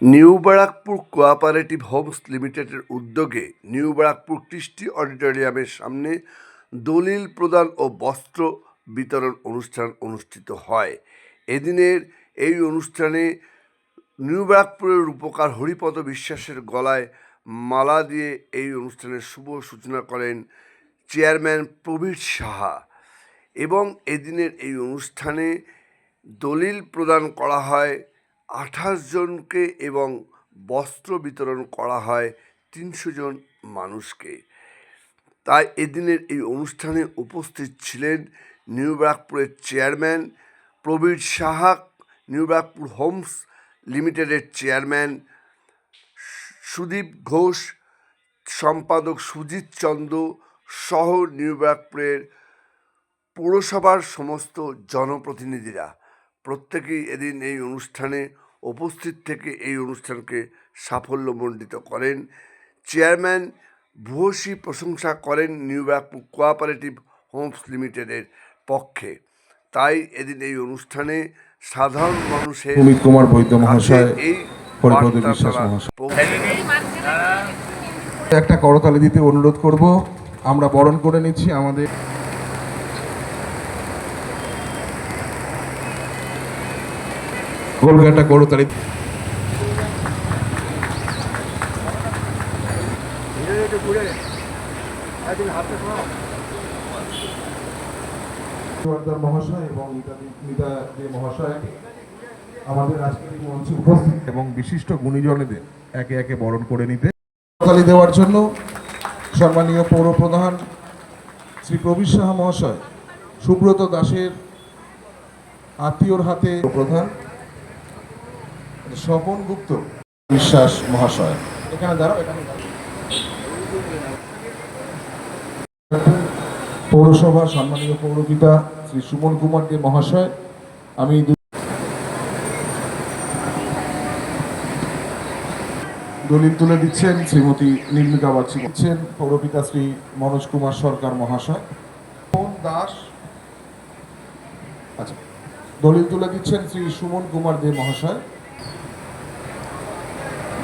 New Barrackpore cooperative homes লিমিটেডের উদ্যোগে new Barrackpore কৃষ্টি অডিটোরিয়ামের সামনে দলিল প্রদান ও বস্ত্র বিতরণ অনুষ্ঠান অনুষ্ঠিত হয়। এদিনের এই অনুষ্ঠানে নিউ ব্যারাকপুরের রূপকার হরিপদ বিশ্বাসের গলায় মালা দিয়ে এই অনুষ্ঠানের শুভ সূচনা করেন চেয়ারম্যান প্রবীর সাহা এবং এদিনের এই অনুষ্ঠানে দলিল প্রদান করা হয় আঠাশ জনকে এবং বস্ত্র বিতরণ করা হয় তিনশো জন মানুষকে। তাই এদিনের এই অনুষ্ঠানে উপস্থিত ছিলেন নিউ ব্যারাকপুরের chairman Prabir Saha new Barrackpore homes লিমিটেডের চেয়ারম্যান সুদীপ ঘোষ, সম্পাদক সুজিত চন্দ্র সহ নিউ ব্যারাকপুরের পৌরসভার সমস্ত জনপ্রতিনিধিরা। প্রত্যেকেই এদিন এই অনুষ্ঠানে উপস্থিত থেকে এই অনুষ্ঠানকে সাফল্যমণ্ডিত করেন। চেয়ারম্যান ভূয়সী প্রশংসা করেন নিউ ব্যারাকপুর কোঅপারেটিভ হোমস লিমিটেডের পক্ষে। তাই এদিন এই অনুষ্ঠানে সাধারণ মানুষের অমিত কুমার বৈদ্য মহাশয় এই হরিপদ বিশ্বাস মহাশয়। একটা করতালি দিতে অনুরোধ করব। আমরা বরণ করে নিচ্ছি আমাদের করতালি সর্দার মহাশয় এবং মিতা এবং বিশিষ্ট গুণীজনেদের একে একে বরণ করে নিতে। করতালি দেওয়ার জন্য সম্মানীয় পৌর প্রধান শ্রী প্রবীর সাহা মহাশয়, সুব্রত দাসের আত্মীয়র হাতে প্রধান স্বপন গুপ্ত বিশ্বাস মহাশয়। এখানে দাঁড়াও এখানে। পৌরসভার সম্মানীয় পৌরপিতা শ্রী সুমন কুমার দে মহাশয় আমি দলিল তুলে দিচ্ছেন শ্রীমতী নির্মিকা বাগচি দিচ্ছেন পৌরপিতা শ্রী মনোজ কুমার সরকার মহাশয়। দাস? আচ্ছা দলিল তুলে দিচ্ছেন শ্রী সুমন কুমার দে মহাশয়।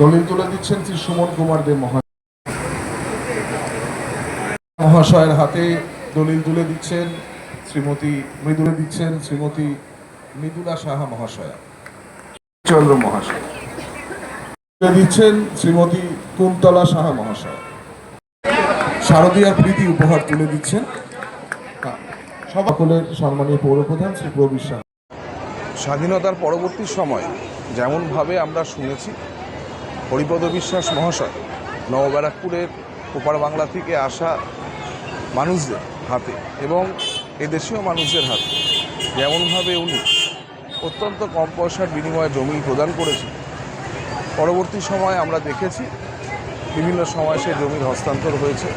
দলিল তুলে দিচ্ছেন শ্রী সুমন কুমার দে মহাশয় মহাশয়ের হাতে দলিল তুলে দিচ্ছেন শ্রীমতী মৃদুলে দিচ্ছেন শ্রীমতী মৃদুলা সাহা মহাশয়া। চন্দ্র মহাশয়। দিচ্ছেন শ্রীমতী কুন্তলা সাহা মহাশয়। শারদীয়ার প্রীতি উপহার তুলে দিচ্ছেন। সকলের সম্মানীয় পৌরপ্রধান শ্রী প্রবীর স্বাধীনতার পরবর্তী সময় যেমনভাবে আমরা শুনেছি হরিপদ বিশ্বাস মহাশয় নবব্যারাকপুরের ওপার বাংলা থেকে আসা মানুষদের হাতে এবং এদেশীয় মানুষদের হাতে। যেমনভাবে উনি অত্যন্ত কম পয়সার বিনিময়ে জমি প্রদান করেছেন, পরবর্তী সময় আমরা দেখেছি বিভিন্ন সময় সে জমির হস্তান্তর হয়েছে।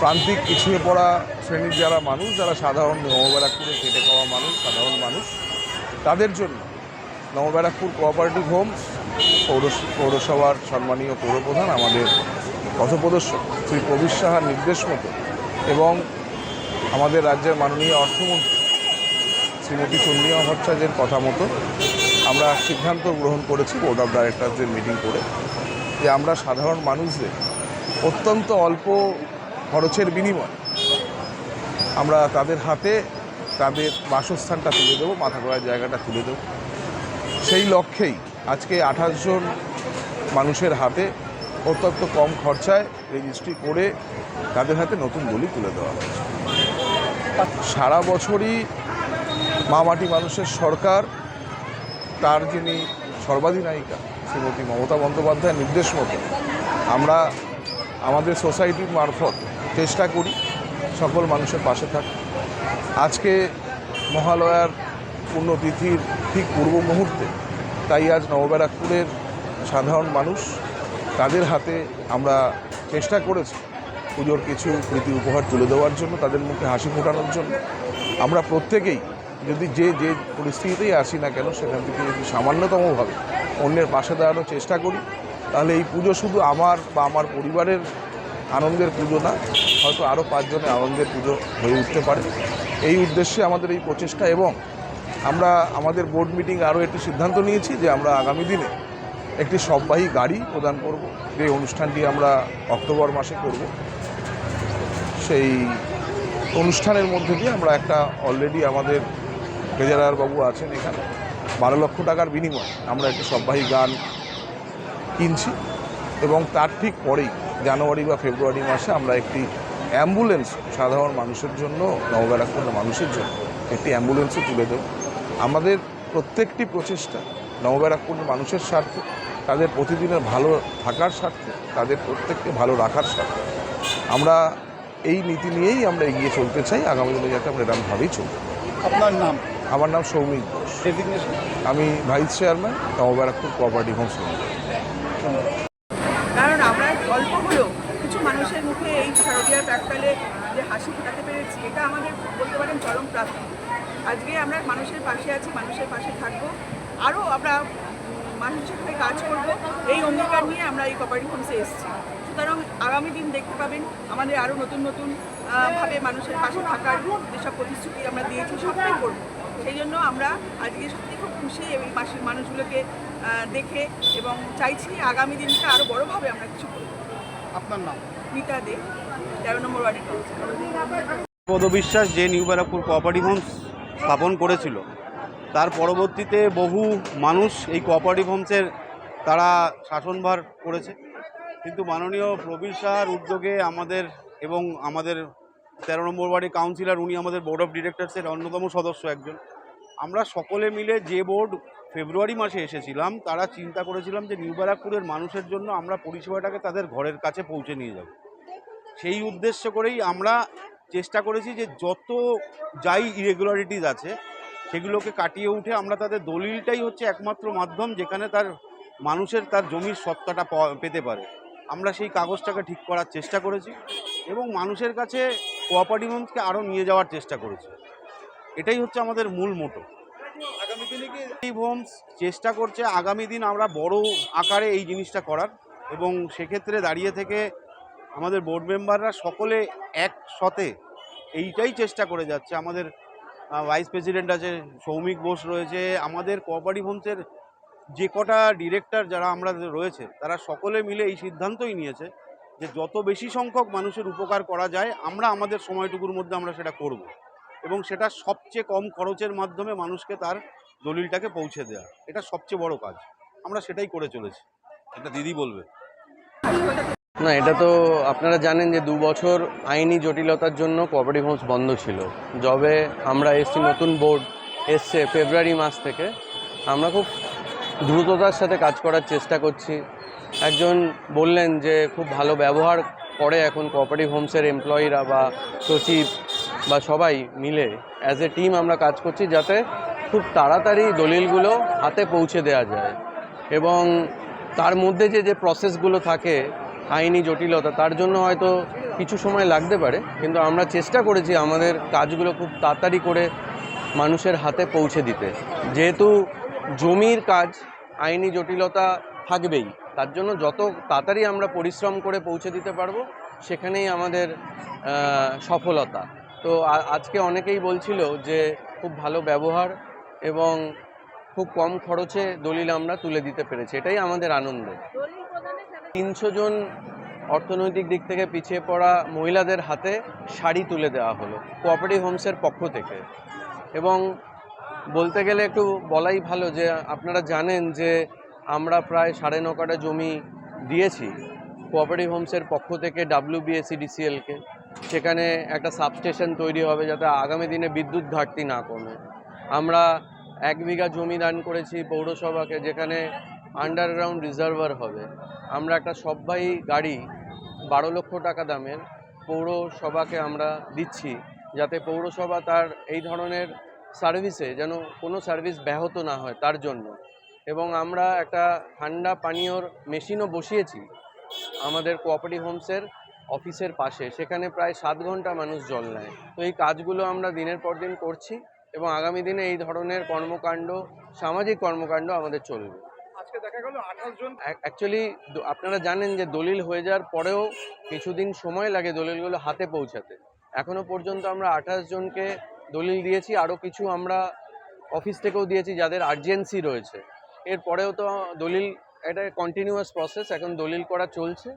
প্রান্তিক পিছিয়ে পড়া শ্রেণির যারা মানুষ, যারা সাধারণ নবব্যারাকপুরে কেটে খাওয়া মানুষ, সাধারণ মানুষ, তাদের জন্য নবব্যারাকপুর কোঅপারেটিভ হোমস পৌর পৌরসভার সম্মানীয় পৌরপ্রধান, আমাদের পথপ্রদর্শক শ্রী প্রবীর সাহার নির্দেশ মতো এবং আমাদের রাজ্যের মাননীয় অর্থমন্ত্রী শ্রীমতী চন্দ্রিমা ভট্টাচার্যের কথা মতো আমরা সিদ্ধান্ত গ্রহণ করেছি বোর্ড অফ ডাইরেক্টরদের মিটিং করে যে আমরা সাধারণ মানুষদের অত্যন্ত অল্প খরচের বিনিময় আমরা তাদের হাতে তাদের বাসস্থানটা তুলে দেবো মাথা গোড়ার জায়গাটা তুলে দেবো। সেই লক্ষ্যেই আজকে আঠাশ জন মানুষের হাতে অত্যন্ত কম খরচায় রেজিস্ট্রি করে তাদের হাতে নতুন বলি তুলে দেওয়া হয়েছে। সারা বছরই মামাটি মানুষের সরকার, তার যিনি সর্বাধিনায়িকা, শ্রীমতী মমতা বন্দ্যোপাধ্যায়ের নির্দেশ মতো আমরা আমাদের সোসাইটির মারফত চেষ্টা করি সকল মানুষের পাশে থাকতে আজকে মহালয়ার পুণ্যতিথির ঠিক পূর্ব মুহূর্তে। তাই আজ নবব্যারাকপুরের সাধারণ মানুষ তাদের হাতে আমরা চেষ্টা করেছি পুজোর কিছু প্রীতি উপহার তুলে দেওয়ার জন্য, তাদের মুখে হাসি ফোটানোর জন্য। আমরা প্রত্যেকেই যদি যে যে পরিস্থিতিতেই আসি না কেন, সেখান থেকে যদি সামান্যতমভাবে অন্যের পাশে দাঁড়ানোর চেষ্টা করি, তাহলে এই পুজো শুধু আমার বা আমার পরিবারের আনন্দের পুজো না, হয়তো আরও পাঁচজনের আনন্দের পুজো হয়ে উঠতে পারে। এই উদ্দেশ্যে আমাদের এই প্রচেষ্টা এবং আমরা আমাদের বোর্ড মিটিং আরও একটি সিদ্ধান্ত নিয়েছি যে আমরা আগামী দিনে একটি সববাহী গাড়ি প্রদান করব। যে অনুষ্ঠানটি আমরা অক্টোবর মাসে করব, সেই অনুষ্ঠানের মধ্যে দিয়ে আমরা একটা অলরেডি আমাদের ট্রেজারার বাবু আছেন এখানে। বারো লক্ষ টাকার বিনিময়ে আমরা একটি সববাহী গান কিনছি এবং তার ঠিক পরেই জানুয়ারি বা ফেব্রুয়ারি মাসে আমরা একটি অ্যাম্বুলেন্স সাধারণ মানুষের জন্য নবব্যারাকপুরের মানুষের জন্য একটি অ্যাম্বুলেন্সও তুলে দেব। আমাদের প্রত্যেকটি প্রচেষ্টা নবব্যারাকপুরের মানুষের স্বার্থে তাদের প্রতিদিনের ভালো থাকার স্বার্থে তাদের প্রত্যেককে ভালো রাখার স্বার্থে। আমরা এই নীতি নিয়েই আমরা এগিয়ে চলতে চাই আগামী দিনে যাতে আমরা এরকমভাবেই চলতে পারি। আপনার নাম? আমার নাম সৌমিক ঘোষ। আমি vice chairman Nababarrackpore cooperative homes limited. কারণ আমরা হলো কিছু মানুষের মুখে এই শারদীয়ার প্রাককালে যে হাসি ফোটাতে পেরেছি এটা আমাদের বলতে পারেন চরম প্রাপ্তি। আজকে আমরা মানুষের পাশে আছি মানুষের পাশে থাকব। আরও আমরা মানুষের হয়ে কাজ করব। এই অঙ্গীকার নিয়ে আমরা এই কপারেটিভ হোমসে এসেছি। সুতরাং আগামী দিন দেখতে পাবেন আমাদের আরও নতুন নতুন ভাবে মানুষের পাশে থাকার যেসব প্রতিশ্রুতি আমরা দিয়েছি সবটাই করব। সেই জন্য আমরা আজকে সত্যি খুব খুশি এই পাশের মানুষগুলোকে দেখে এবং চাইছি আগামী দিনটা আরও বড়োভাবে আমরা কিছু করব। আপনার নাম? মিতা দে তেরো নম্বর ওয়ার্ডের কাউন্সিলর পদবিশ্বাস যে নিউ ব্যারাকপুর কোঅপারেটিভ হোমস স্থাপন করেছিল। তার পরবর্তীতে বহু মানুষ এই কোঅপারেটিভ হোমসের তারা শাসনভার করেছে। কিন্তু মাননীয় প্রবীর শাহর উদ্যোগে আমাদের এবং আমাদের তেরো নম্বর ওয়ার্ডের কাউন্সিলর উনি আমাদের বোর্ড অফ ডিরেক্টরসের অন্যতম সদস্য একজন। আমরা সকলে মিলে যে বোর্ড ফেব্রুয়ারি মাসে এসেছিলাম, তারা চিন্তা করেছিলাম যে নিউ ব্যারাকপুরের মানুষের জন্য আমরা পরিষেবাটাকে তাদের ঘরের কাছে পৌঁছে নিয়ে যাব। সেই উদ্দেশ্য করেই আমরা চেষ্টা করেছি যে যত যাই ইরেগুলারিটিস আছে সেগুলোকে কাটিয়ে উঠে আমরা তাদের দলিলটাই হচ্ছে একমাত্র মাধ্যম যেখানে তার মানুষের তার জমির সত্তাটা পেতে পারে। আমরা সেই কাগজটাকে ঠিক করার চেষ্টা করেছি এবং মানুষের কাছে কোঅপারেটিভ হোমসকে আরও নিয়ে যাওয়ার চেষ্টা করেছি। এটাই হচ্ছে আমাদের মূল মোটো আগামী দিনে কি হোমস চেষ্টা করছে আগামী দিন আমরা বড় আকারে এই জিনিসটা করার এবং সেক্ষেত্রে দাঁড়িয়ে থেকে আমাদের বোর্ড মেম্বাররা সকলে এক একসাথে এইটাই চেষ্টা করে যাচ্ছে। আমাদের ভাইস প্রেসিডেন্ট আছে, সৌমিক বোস রয়েছে, আমাদের কোঅপারেটিভ হোমসের যে কটা ডিরেক্টর যারা আমরা রয়েছে, তারা সকলে মিলে এই সিদ্ধান্তই নিয়েছে যে যত বেশি সংখ্যক মানুষের উপকার করা যায়, আমরা আমাদের সময়টুকুর মধ্যে আমরা সেটা করব এবং সেটা সবচেয়ে কম খরচের মাধ্যমে মানুষকে তার দলিলটাকে পৌঁছে দেওয়া এটা সবচেয়ে বড় কাজ। আমরা সেটাই করে চলেছি। এটা দিদি বলবে। না, এটা তো আপনারা জানেন যে দু বছর আইনি জটিলতার জন্য কোঅপারেটিভ হোমস বন্ধ ছিল। যবে আমরা এসছি, নতুন বোর্ড এসছে ফেব্রুয়ারি মাস থেকে। আমরা খুব দ্রুততার সাথে কাজ করার চেষ্টা করছি। একজন বললেন যে খুব ভালো ব্যবহার করে এখন কোঅপারেটিভ হোমসের এমপ্লয়িরা বা সচিব বা সবাই মিলে। অ্যাজ এ টিম আমরা কাজ করছি যাতে খুব তাড়াতাড়ি দলিলগুলো হাতে পৌঁছে দেওয়া যায়। এবং তার মধ্যে যে যে প্রসেসগুলো থাকে আইনি জটিলতা, তার জন্য হয়তো কিছু সময় লাগতে পারে, কিন্তু আমরা চেষ্টা করেছি আমাদের কাজগুলো খুব তাড়াতাড়ি করে মানুষের হাতে পৌঁছে দিতে। যেহেতু জমির কাজ আইনি জটিলতা থাকবেই, তার জন্য যত তাড়াতাড়ি আমরা পরিশ্রম করে পৌঁছে দিতে পারব, সেখানেই আমাদের সফলতা। তো আজকে অনেকেই বলছিল যে খুব ভালো ব্যবহার এবং খুব কম খরচে দলিল আমরা তুলে দিতে পেরেছি, এটাই আমাদের আনন্দ। তিনশো জন অর্থনৈতিক দিক থেকে পিছিয়ে পড়া মহিলাদের হাতে শাড়ি তুলে দেওয়া হলো কোঅপারেটিভ হোমসের পক্ষ থেকে। এবং বলতে গেলে একটু বলাই ভালো যে আপনারা জানেন যে আমরা প্রায় সাড়ে ন কাটা জমি দিয়েছি কোঅপারেটিভ হোমসের পক্ষ থেকে ডাব্লিউবিএসিডিসিএলকে সেখানে একটা সাবস্টেশন তৈরি হবে যাতে আগামী দিনে বিদ্যুৎ ঘাটতি না কমে। আমরা এক বিঘা জমি দান করেছি পৌরসভাকে, যেখানে আন্ডারগ্রাউন্ড রিজার্ভার হবে। আমরা একটা সববাই গাড়ি বারো লক্ষ টাকা দামের পৌরসভাকে আমরা দিচ্ছি যাতে পৌরসভা তার এই ধরনের সার্ভিসে যেন কোনো সার্ভিস ব্যাহত না হয় তার জন্য। এবং আমরা একটা ঠান্ডা পানীয়র মেশিনও বসিয়েছি আমাদের কোঅপারেটিভ হোমসের অফিসের পাশে। সেখানে প্রায় সাত ঘণ্টা মানুষ জল নেয়। তো এই কাজগুলো আমরা দিনের পর দিন করছি এবং আগামী দিনে এই ধরনের কর্মকাণ্ড, সামাজিক কর্মকাণ্ড আমাদের চলবে। গেল আঠাশ জন। অ্যাকচুয়ালি আপনারা জানেন যে দলিল হয়ে যাওয়ার পরেও কিছুদিন সময় লাগে দলিলগুলো হাতে পৌঁছাতে। এখনও পর্যন্ত আমরা আঠাশ জনকে দলিল দিয়েছি আরও কিছু আমরা অফিস থেকেও দিয়েছি যাদের আর্জেন্সি রয়েছে। এরপরেও তো দলিল এটা কন্টিনিউয়াস প্রসেস এখন দলিল করা চলছে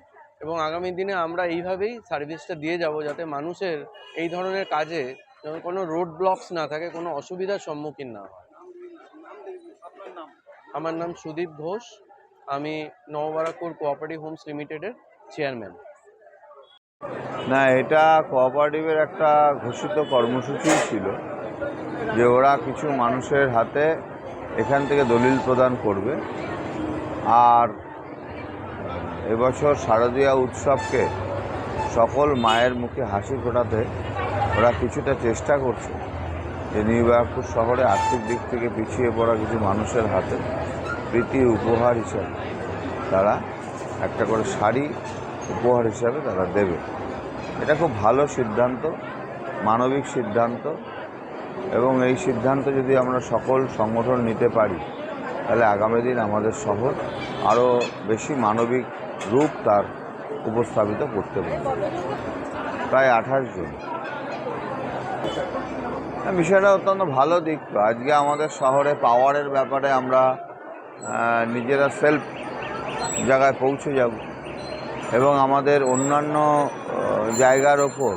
এবং আগামী দিনে আমরা এইভাবেই সার্ভিসটা দিয়ে যাব যাতে মানুষের এই ধরনের কাজে যেন কোনো রোড ব্লকস না থাকে কোনো অসুবিধার সম্মুখীন না হয়। আমার নাম সুদীপ ঘোষ। আমি নববারাকপুর কোঅপারেটিভ হোমস লিমিটেডের চেয়ারম্যান না, এটা কোঅপারেটিভের একটা ঘোষিত কর্মসূচি ছিল যে ওরা কিছু মানুষের হাতে এখান থেকে দলিল প্রদান করবে। আর এবছর শারদীয়া উৎসবকে সকল মায়ের মুখে হাসি ফোটাতে ওরা কিছুটা চেষ্টা করছে। যে নিউ ব্যারাকপুর শহরে আর্থিক দিক থেকে পিছিয়ে পড়া কিছু মানুষের হাতে প্রীতি উপহার হিসাবে তারা একটা করে শাড়ি উপহার হিসাবে তারা দেবে। এটা খুব ভালো সিদ্ধান্ত, মানবিক সিদ্ধান্ত এবং এই সিদ্ধান্ত যদি আমরা সকল সংগঠন নিতে পারি, তাহলে আগামী দিন আমাদের শহর আরও বেশি মানবিক রূপ তার উপস্থাপিত করতে পারবে। প্রায় আঠাশ জন। বিষয়টা অত্যন্ত ভালো দিক। আজকে আমাদের শহরে পাওয়ারের ব্যাপারে আমরা নিজেরা সেলফ জায়গায় পৌঁছে যাব এবং আমাদের অন্যান্য জায়গার ওপর,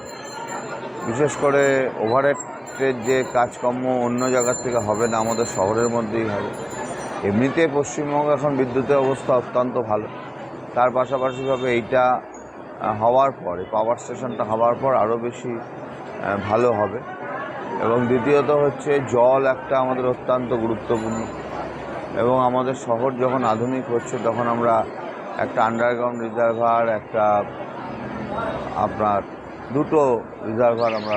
বিশেষ করে ওভারহেডের যে কাজকর্ম অন্য জায়গার থেকে হবে না, আমাদের শহরের মধ্যেই হবে। এমনিতে পশ্চিমবঙ্গ এখন বিদ্যুতের অবস্থা অত্যন্ত ভালো। তার পাশাপাশিভাবে এইটা হওয়ার পরে পাওয়ার স্টেশনটা হওয়ার পর আরও বেশি ভালো হবে। এবং দ্বিতীয়ত হচ্ছে জল একটা আমাদের অত্যন্ত গুরুত্বপূর্ণ। এবং আমাদের শহর যখন আধুনিক হচ্ছে তখন আমরা একটা আন্ডারগ্রাউন্ড রিজার্ভার একটা আপনার দুটো রিজার্ভার আমরা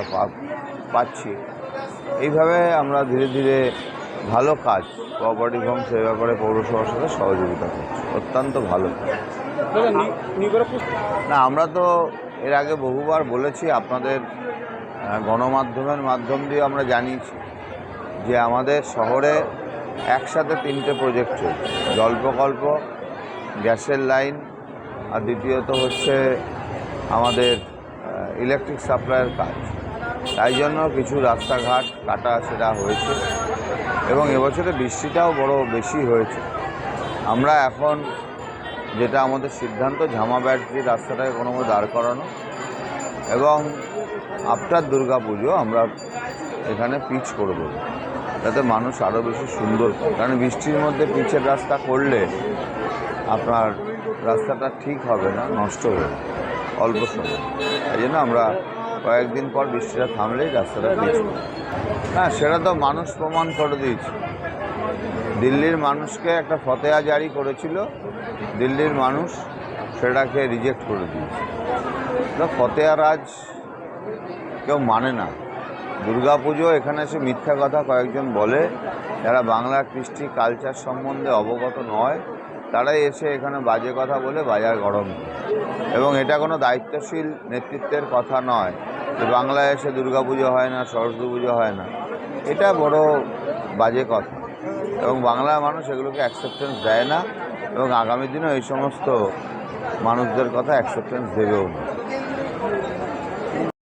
পাচ্ছি। এইভাবে আমরা ধীরে ধীরে ভালো কাজ কোঅপারেটিভ হোম সেই ব্যাপারে পৌরসভার সাথে সহযোগিতা করছি। অত্যন্ত ভালো না আমরা তো এর আগে বহুবার বলেছি আপনাদের গণমাধ্যমের মাধ্যম দিয়ে আমরা জানিয়েছি যে আমাদের শহরে একসাথে তিনটে প্রজেক্ট চলছে। জল প্রকল্প গ্যাসের লাইন, আর দ্বিতীয়ত হচ্ছে আমাদের ইলেকট্রিক সাপ্লাইয়ের কাজ। তাই জন্য কিছু রাস্তাঘাট কাটা সেটা হয়েছে এবং এবছরে বৃষ্টিটাও বড় বেশি হয়েছে। আমরা এখন যেটা আমাদের সিদ্ধান্ত, ঝামা ব্যাটারি রাস্তাটাকে কোনো দাঁড় করানো এবং আফটার দুর্গা পুজো আমরা এখানে পিচ করে দেবো। যাতে মানুষ আরও বেশি সুন্দর, কারণ বৃষ্টির মধ্যে পিচের রাস্তা করলে আপনার রাস্তাটা ঠিক হবে না, নষ্ট হবে অল্প সময়। তাই জন্য আমরা কয়েকদিন পর বৃষ্টিটা থামলেই রাস্তাটা পিচ হ্যাঁ সেটা তো মানুষ প্রমাণ করে দিয়েছে। দিল্লির মানুষকে একটা ফতেয়া জারি করেছিল, দিল্লির মানুষ সেটাকে রিজেক্ট করে দিয়েছে। ফতেয়া রাজ কেউ মানে না। দুর্গা পুজো এখানে এসে মিথ্যা কথা কয়েকজন বলে, যারা বাংলার কৃষ্টি কালচার সম্বন্ধে অবগত নয়, তারাই এসে এখানে বাজে কথা বলে বাজার গরম। এবং এটা কোনো দায়িত্বশীল নেতৃত্বের কথা নয় যে বাংলায় এসে দুর্গাপুজো হয় না, সরস্বতী পুজো হয় না। এটা বড় বাজে কথা। এবং বাংলার মানুষ এগুলোকে অ্যাকসেপ্টেন্স দেয় না। এবং আগামী দিনেও এই সমস্ত মানুষদের কথা অ্যাকসেপ্টেন্স দেবেও না।